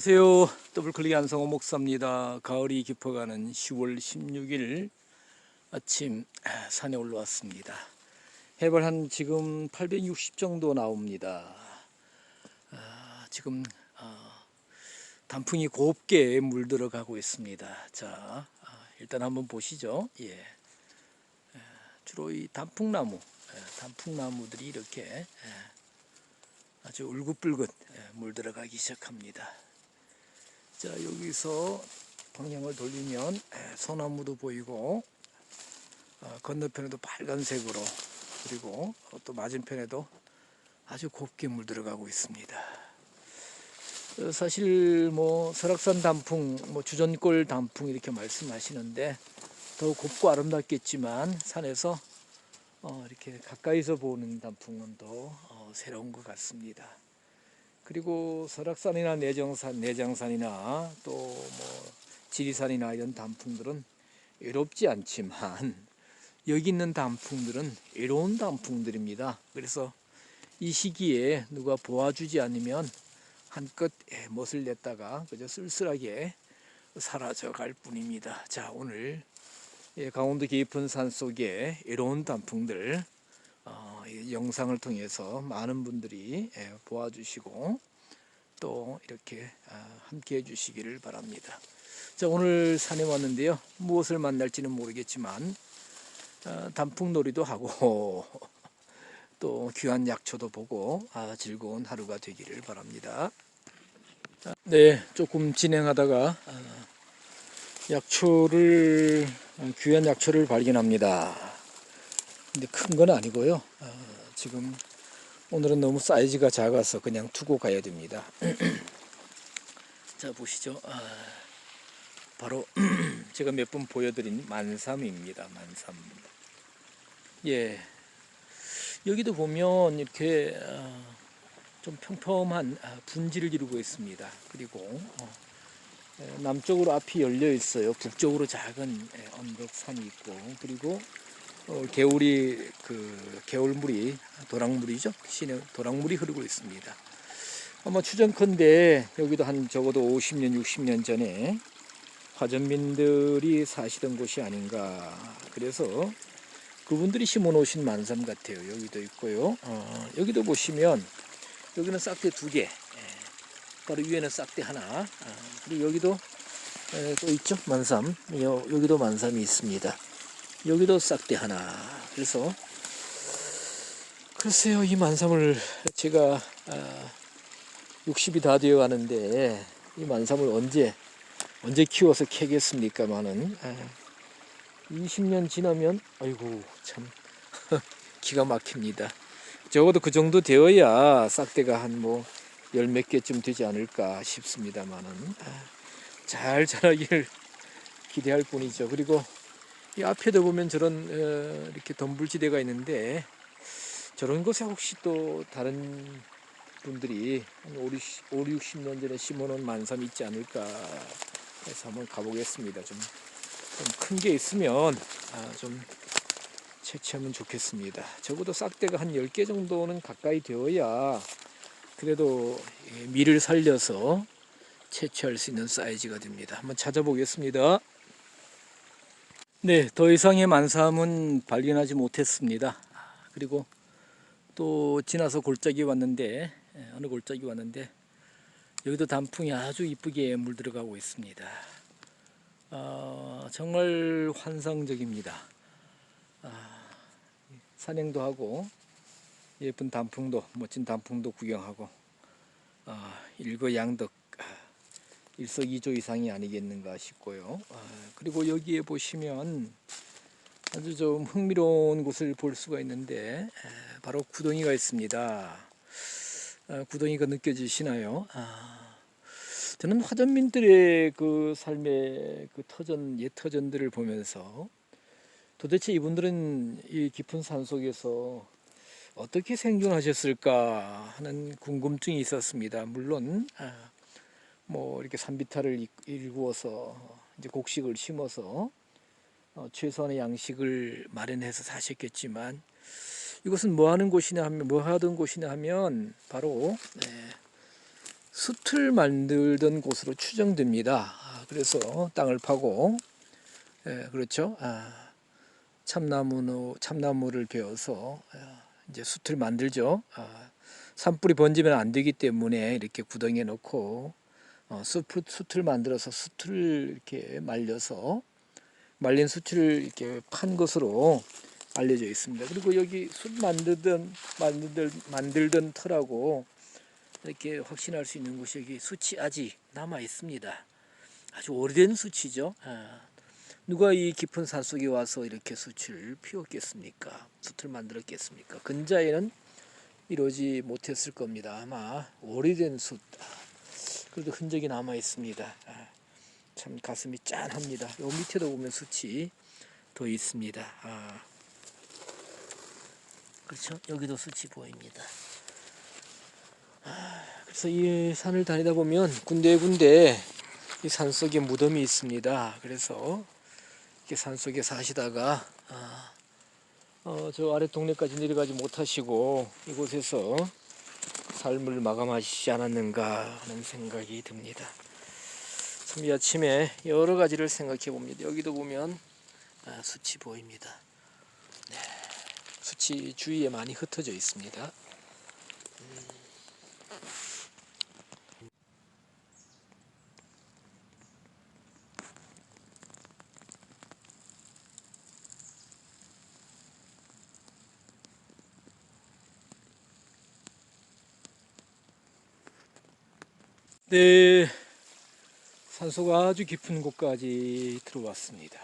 안녕하세요. 더블클릭 안성호 목사입니다. 가을이 깊어가는 10월 16일 아침 산에 올라왔습니다. 해발 한 지금 860 정도 나옵니다. 아, 지금 아, 단풍이 곱게 물들어가고 있습니다. 자, 아, 일단 한번 보시죠. 예. 에, 주로 이 단풍나무, 에, 단풍나무들이 이렇게 에, 아주 울긋불긋 에, 물들어가기 시작합니다. 자 여기서 방향을 돌리면 에, 소나무도 보이고 어, 건너편에도 빨간색으로 그리고 또 맞은편에도 아주 곱게 물들어가고 있습니다. 어, 사실 뭐 설악산 단풍, 뭐 주전골 단풍 이렇게 말씀하시는데 더 곱고 아름답겠지만 산에서 어, 이렇게 가까이서 보는 단풍은 더 어, 새로운 것 같습니다. 그리고 설악산이나 내정산, 내장산이나 또 뭐 지리산이나 이런 단풍들은 외롭지 않지만 여기 있는 단풍들은 외로운 단풍들입니다. 그래서 이 시기에 누가 보아주지 않으면 한껏 예, 멋을 냈다가 그저 쓸쓸하게 사라져 갈 뿐입니다. 자 오늘 예, 강원도 깊은 산 속에 외로운 단풍들 어, 이 영상을 통해서 많은 분들이 예, 보아주시고 또 이렇게 아, 함께 해주시기를 바랍니다. 자 오늘 산에 왔는데요. 무엇을 만날지는 모르겠지만 아, 단풍놀이도 하고 또 귀한 약초도 보고 아, 즐거운 하루가 되기를 바랍니다. 자, 네, 조금 진행하다가 아, 약초를 어, 귀한 약초를 발견합니다. 근데 큰 건 아니고요. 아, 지금 오늘은 너무 사이즈가 작아서 그냥 두고 가야 됩니다. 자 보시죠. 아, 바로 제가 몇 번 보여드린 만삼입니다. 만삼. 예. 여기도 보면 이렇게 아, 좀 평평한 아, 분지를 이루고 있습니다. 그리고 어, 에, 남쪽으로 앞이 열려 있어요. 북쪽으로 작은 에, 언덕산이 있고 그리고 어, 개울이 그 개울물이 도랑물이죠. 시내 도랑물이 흐르고 있습니다. 아마 추정컨대 여기도 한 적어도 50년, 60년 전에 화전민들이 사시던 곳이 아닌가. 그래서 그분들이 심어 놓으신 만삼 같아요. 여기도 있고요. 어, 여기도 보시면 여기는 싹대 두 개. 예, 바로 위에는 싹대 하나. 어, 그리고 여기도 에, 또 있죠. 만삼. 여, 여기도 만삼이 있습니다. 여기도 싹대 하나. 그래서 글쎄요 이 만삼을 제가 아, 60이 다 되어 가는데 이 만삼을 언제 언제 키워서 캐겠습니까마는 아, 20년 지나면 아이고 참 기가 막힙니다. 적어도 그 정도 되어야 싹대가 한 뭐 열 몇 개쯤 되지 않을까 싶습니다만은 아, 잘 자라기를 기대할 뿐이죠. 그리고 이 앞에도 보면 저런 어, 이렇게 덤불지대가 있는데 저런 곳에 혹시 또 다른 분들이 한 5, 60년 전에 심어놓은 만삼 있지 않을까 해서 한번 가보겠습니다. 좀 큰게 있으면 아, 좀 채취하면 좋겠습니다. 적어도 싹대가 한 10개 정도는 가까이 되어야 그래도 이 밀을 살려서 채취할 수 있는 사이즈가 됩니다. 한번 찾아보겠습니다. 네, 더 이상의 만삼은 발견하지 못했습니다. 그리고 또 지나서 골짜기 왔는데 예, 어느 골짜기 왔는데 여기도 단풍이 아주 이쁘게 물들어가고 있습니다. 아, 정말 환상적입니다. 아, 산행도 하고 예쁜 단풍도 멋진 단풍도 구경하고 아, 일거양득 일석이조 이상이 아니겠는가 싶고요. 아, 그리고 여기에 보시면 아주 좀 흥미로운 곳을 볼 수가 있는데 에, 바로 구덩이가 있습니다. 아, 구덩이가 느껴지시나요? 아, 저는 화전민들의 그 삶의 그 터전 옛 터전들을 보면서 도대체 이분들은 이 깊은 산 속에서 어떻게 생존하셨을까 하는 궁금증이 있었습니다. 물론 아, 뭐 이렇게 산비탈을 일- 일구어서 이제 곡식을 심어서 어, 최소한의 양식을 마련해서 사셨겠지만 이것은 뭐 하는 곳이냐 하면 뭐 하던 곳이냐 하면 바로 네, 숯을 만들던 곳으로 추정됩니다. 아, 그래서 땅을 파고 예, 그렇죠. 아, 참나무 참나무를 베어서 아, 이제 숯을 만들죠. 아, 산불이 번지면 안 되기 때문에 이렇게 구덩이에 넣고 어, 숯을 만들어서 숯을 이렇게 말려서 말린 숯을 이렇게 판 것으로 알려져 있습니다. 그리고 여기 숯 만들던 만들던 만들던 터라고 이렇게 확신할 수 있는 곳이 여기 숯이 아직 남아 있습니다. 아주 오래된 숯이죠. 아, 누가 이 깊은 산 속에 와서 이렇게 숯을 피웠겠습니까? 숯을 만들었겠습니까? 근자에는 이루지 못했을 겁니다. 아마 오래된 숯. 아, 그래도 흔적이 남아 있습니다. 아, 참 가슴이 짠합니다. 요 밑에도 보면 숯이 더 있습니다. 아, 그렇죠? 여기도 숯이 보입니다. 아, 그래서 이 산을 다니다 보면 군데군데 이 산 속에 무덤이 있습니다. 그래서 이렇게 산 속에 사시다가 아, 어, 저 아래 동네까지 내려가지 못하시고 이곳에서 삶을 마감하시지 않았는가 하는 생각이 듭니다. 참 이 아침에 여러 가지를 생각해 봅니다. 여기도 보면 아, 숯이 보입니다. 네, 숯이 주위에 많이 흩어져 있습니다. 네, 산소가 아주 깊은 곳까지 들어왔습니다.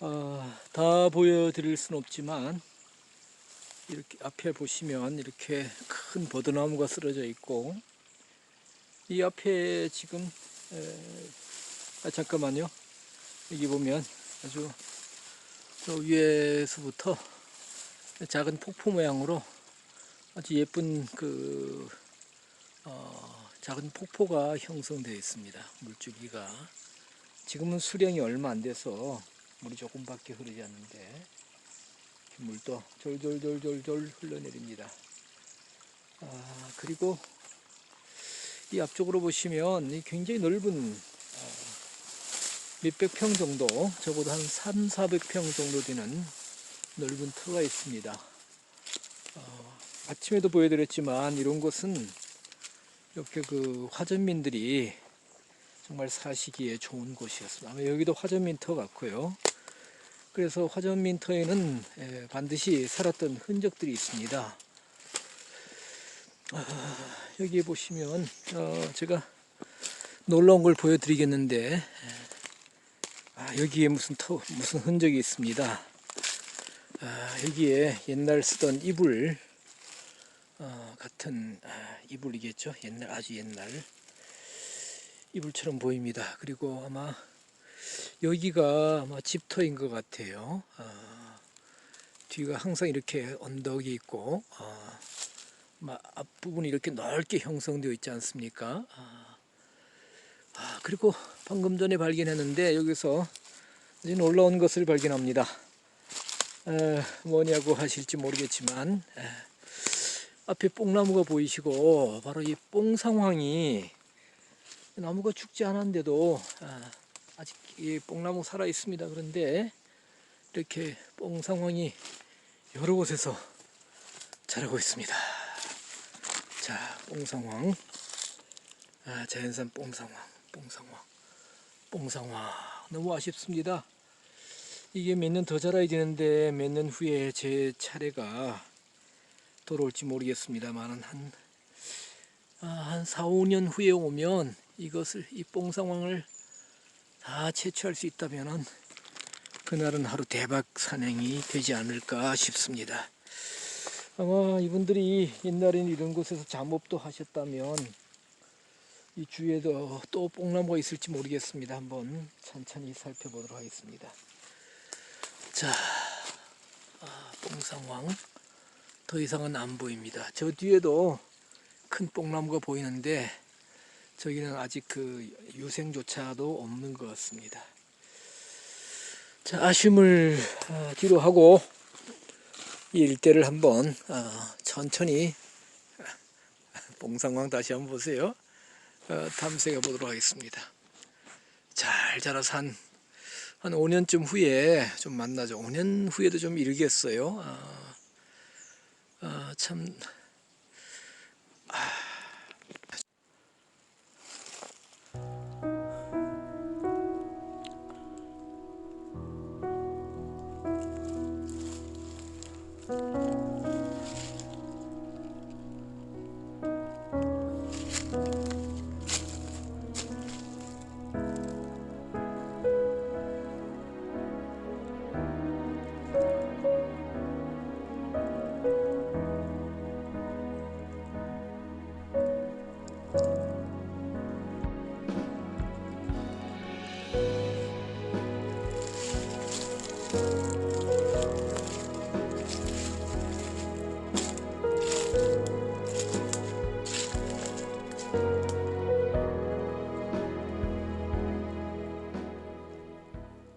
아, 다 보여드릴 순 없지만 이렇게 앞에 보시면 이렇게 큰 버드나무가 쓰러져 있고 이 앞에 지금 에, 아 잠깐만요 여기 보면 아주 저 위에서부터 작은 폭포 모양으로 아주 예쁜 그 어, 작은 폭포가 형성되어 있습니다. 물줄기가 지금은 수량이 얼마 안 돼서 물이 조금밖에 흐르지 않는데 물도 졸졸졸졸졸 흘러내립니다. 아, 그리고 이 앞쪽으로 보시면 이 굉장히 넓은 어, 몇백 평 정도 적어도 한 3, 400평 정도 되는 넓은 터가 있습니다. 어, 아침에도 보여드렸지만 이런 곳은 이렇게 그 화전민들이 정말 사시기에 좋은 곳이었습니다. 아마 여기도 화전민터 같고요. 그래서 화전민터에는 에, 반드시 살았던 흔적들이 있습니다. 아, 여기 보시면 어, 제가 놀라운 걸 보여드리겠는데 아, 여기에 무슨 터, 무슨 흔적이 있습니다. 아, 여기에 옛날 쓰던 이불 어, 같은 아, 이불이겠죠. 옛날 아주 옛날 이불처럼 보입니다. 그리고 아마 여기가 아마 집터인 것 같아요. 아, 뒤가 항상 이렇게 언덕이 있고 아, 아마 앞부분이 이렇게 넓게 형성되어 있지 않습니까? 아, 아, 그리고 방금 전에 발견했는데 여기서 아주 놀라운 것을 발견합니다. 에, 뭐냐고 하실지 모르겠지만 에, 앞에 뽕나무가 보이시고 바로 이 뽕 상황이 나무가 죽지 않았는데도 아, 아직 이 뽕나무 살아 있습니다. 그런데 이렇게 뽕 상황이 여러 곳에서 자라고 있습니다. 자, 뽕 상황, 아, 자연산 뽕 상황, 뽕 상황, 뽕 상황 너무 아쉽습니다. 이게 몇 년 더 자라야 되는데 몇 년 후에 제 차례가 돌아올지 모르겠습니다만 한, 아, 한 4, 5년 후에 오면 이것을 이 뽕 상황을 다 채취할 수 있다면 그날은 하루 대박 산행이 되지 않을까 싶습니다. 아마 이분들이 옛날에는 이런 곳에서 잠업도 하셨다면 이 주위에도 또 뽕나무가 있을지 모르겠습니다. 한번 천천히 살펴보도록 하겠습니다. 자, 아, 뽕상황. 더 이상은 안 보입니다. 저 뒤에도 큰 뽕나무가 보이는데 저기는 아직 그 유생조차도 없는 것 같습니다. 자, 아쉬움을 어, 뒤로 하고 이 일대를 한번 어, 천천히 봉상광 다시 한번 보세요. 어, 탐색해 보도록 하겠습니다. 잘 자라서 한, 한 5년쯤 후에 좀 만나죠. 5년 후에도 좀 이르겠어요. 어, 참 아...